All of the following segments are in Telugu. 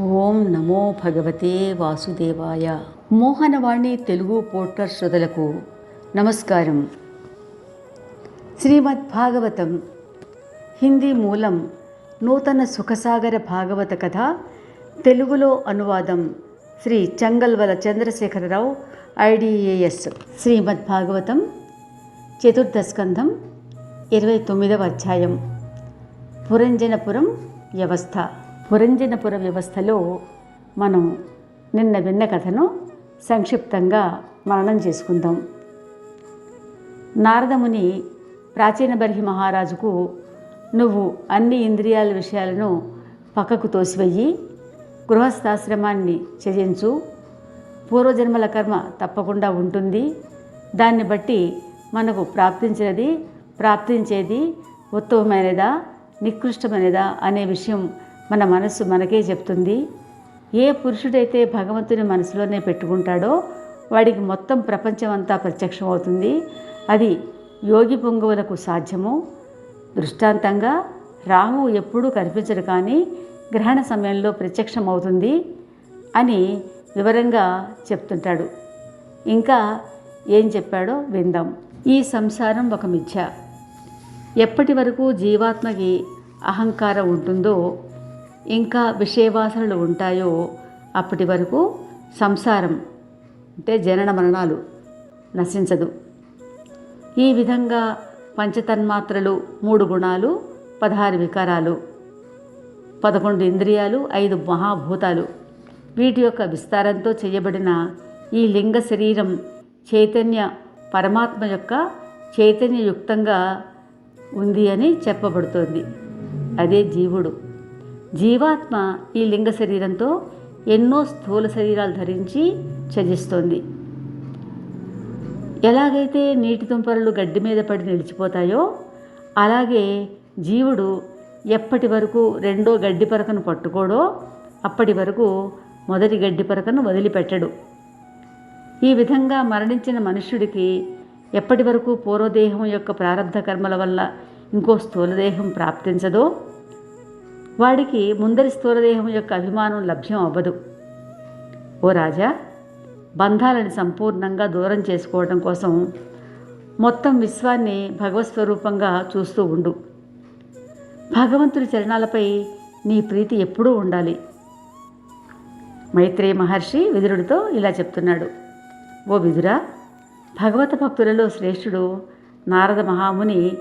ఓం నమో భగవతే వాసుదేవాయ. మోహనవాణి తెలుగు పోర్టర్ శ్రోతలకు నమస్కారం. శ్రీమద్ భాగవతం హిందీ మూలం నూతన సుఖసాగర భాగవత కథ తెలుగులో అనువాదం శ్రీ చంగల్వల చంద్రశేఖరరావు ఐడిఏఎస్. శ్రీమద్ భాగవతం చతుర్థ స్కంధం ఇరవై తొమ్మిదవ అధ్యాయం. పురంజనపురం వ్యవస్థ. పురంజనపుర వ్యవస్థలో మనం నిన్న విన్న కథను సంక్షిప్తంగా మననం చేసుకుందాం. నారదముని ప్రాచీన బర్హి మహారాజుకు నువ్వు అన్ని ఇంద్రియాల విషయాలను పక్కకు తోసివెయ్యి గృహస్థాశ్రమాన్ని త్యజించు. పూర్వజన్మల కర్మ తప్పకుండా ఉంటుంది. దాన్ని బట్టి మనకు ప్రాప్తించినది ప్రాప్తించేది ఉత్తమమైనదా నికృష్టమైనదా అనే విషయం మన మనస్సు మనకే చెప్తుంది. ఏ పురుషుడైతే భగవంతుని మనసులోనే పెట్టుకుంటాడో వాడికి మొత్తం ప్రపంచం అంతా ప్రత్యక్షమవుతుంది. అది యోగి పొంగువులకు సాధ్యము. దృష్టాంతంగా రాహువు ఎప్పుడూ కనిపించడు కానీ గ్రహణ సమయంలో ప్రత్యక్షమవుతుంది అని వివరంగా చెప్తుంటాడు. ఇంకా ఏం చెప్పాడో విందాం. ఈ సంసారం ఒక మిథ్య. ఎప్పటి వరకు జీవాత్మకి అహంకారం ఉంటుందో ఇంకా విషయవాసనలు ఉంటాయో అప్పటి వరకు సంసారం అంటే జనన మరణాలు నశించదు. ఈ విధంగా పంచతన్మాత్రలు మూడు గుణాలు పదహారు వికారాలు పదకొండు ఇంద్రియాలు ఐదు మహాభూతాలు. వీటి యొక్క విస్తారంతో చేయబడిన ఈ లింగ శరీరం చైతన్య పరమాత్మ యొక్క చైతన్యయుక్తంగా ఉంది అని చెప్పబడుతోంది. అదే జీవుడు. జీవాత్మ ఈ లింగ శరీరంతో ఎన్నో స్థూల శరీరాలు ధరించి త్యజిస్తోంది. ఎలాగైతే నీటి తుంపరలు గడ్డి మీద పడి నిలిచిపోతాయో అలాగే జీవుడు ఎప్పటి వరకు రెండో గడ్డి పరకను పట్టుకోడో అప్పటి వరకు మొదటి గడ్డి పరకను వదిలిపెట్టడు. ఈ విధంగా మరణించిన మనుష్యుడికి ఎప్పటి వరకు పూర్వదేహం యొక్క ప్రారంధ కర్మల వల్ల ఇంకో స్థూలదేహం ప్రాప్తించదో వాడికి ముందరి స్థూలదేహం యొక్క అభిమానం లభ్యం అవ్వదు. ఓ రాజా బంధాలను సంపూర్ణంగా దూరం చేసుకోవడం కోసం మొత్తం విశ్వాన్ని భగవత్ స్వరూపంగా చూస్తూ ఉండు. భగవంతుడి చరణాలపై నీ ప్రీతి ఎప్పుడూ ఉండాలి. మైత్రేయ మహర్షి విదురుడితో ఇలా చెప్తున్నాడు. ఓ విదురా భగవత భక్తులలో శ్రేష్ఠుడు నారద మహాముని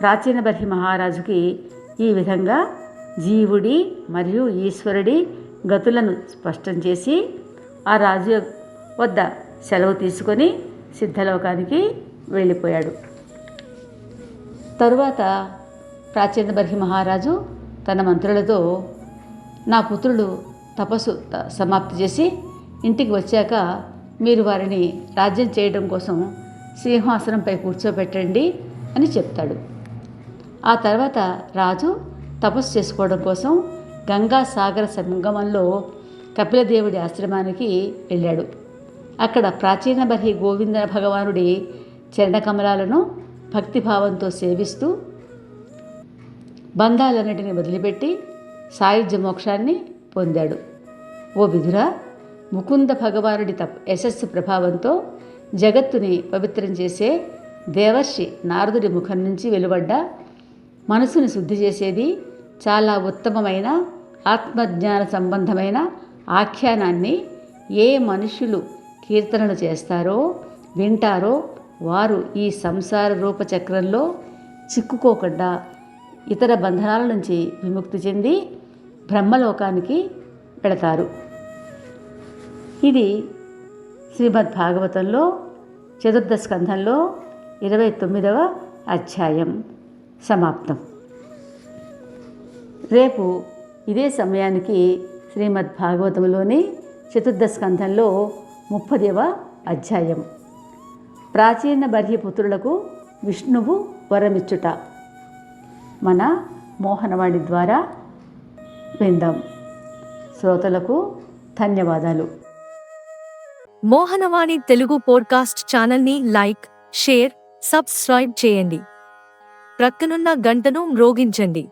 ప్రాచీన బర్హి మహారాజుకి ఈ విధంగా జీవుడి మరియు ఈశ్వరుడి గతులను స్పష్టం చేసి ఆ రాజు వద్ద సెలవు తీసుకొని సిద్ధలోకానికి వెళ్ళిపోయాడు. తరువాత ప్రాచీన బర్హి మహారాజు తన మంత్రులతో నా పుత్రుడు తపస్సు సమాప్తి చేసి ఇంటికి వచ్చాక మీరు వారిని రాజ్యం చేయడం కోసం సింహాసనంపై కూర్చోబెట్టండి అని చెప్తాడు. ఆ తర్వాత రాజు తపస్సు చేసుకోవడం కోసం గంగా సాగర సంగమంలో కపిలదేవుడి ఆశ్రమానికి వెళ్ళాడు. అక్కడ ప్రాచీన బర్హి గోవింద భగవానుడి చరణకమలాలను భక్తిభావంతో సేవిస్తూ బంధాలన్నిటిని వదిలిపెట్టి సాయుధ్య మోక్షాన్ని పొందాడు. ఓ విధురా ముకుంద భగవానుడి తప్ యశస్సు ప్రభావంతో జగత్తుని పవిత్రం చేసే దేవర్షి నారదుడి ముఖం నుంచి వెలువడ్డ మనసుని శుద్ధి చేసేది చాలా ఉత్తమమైన ఆత్మజ్ఞాన సంబంధమైన ఆఖ్యానాన్ని ఏ మనుషులు కీర్తనలు చేస్తారో వింటారో వారు ఈ సంసార రూపచక్రంలో చిక్కుకోకుండా ఇతర బంధనాల నుంచి విముక్తి చెంది బ్రహ్మలోకానికి పెడతారు ఇది శ్రీమద్ భాగవతంలో చతుర్థ స్కంధంలో ఇరవై తొమ్మిదవ అధ్యాయం. సమాప్తం. రేపు ఇదే సమయానికి శ్రీమద్ భాగవతంలోని చతుర్థ స్కంధంలో ముప్పదవ అధ్యాయం. ప్రాచీన బర్హిపుత్రులకు విష్ణువు వరమిచ్చుట. మన మోహనవాణి ద్వారా విందాం. శ్రోతలకు ధన్యవాదాలు. మోహనవాణి తెలుగు పోడ్కాస్ట్ ఛానల్ని లైక్ షేర్ సబ్స్క్రైబ్ చేయండి. ప్రక్కనున్న గంటను మ్రోగించండి.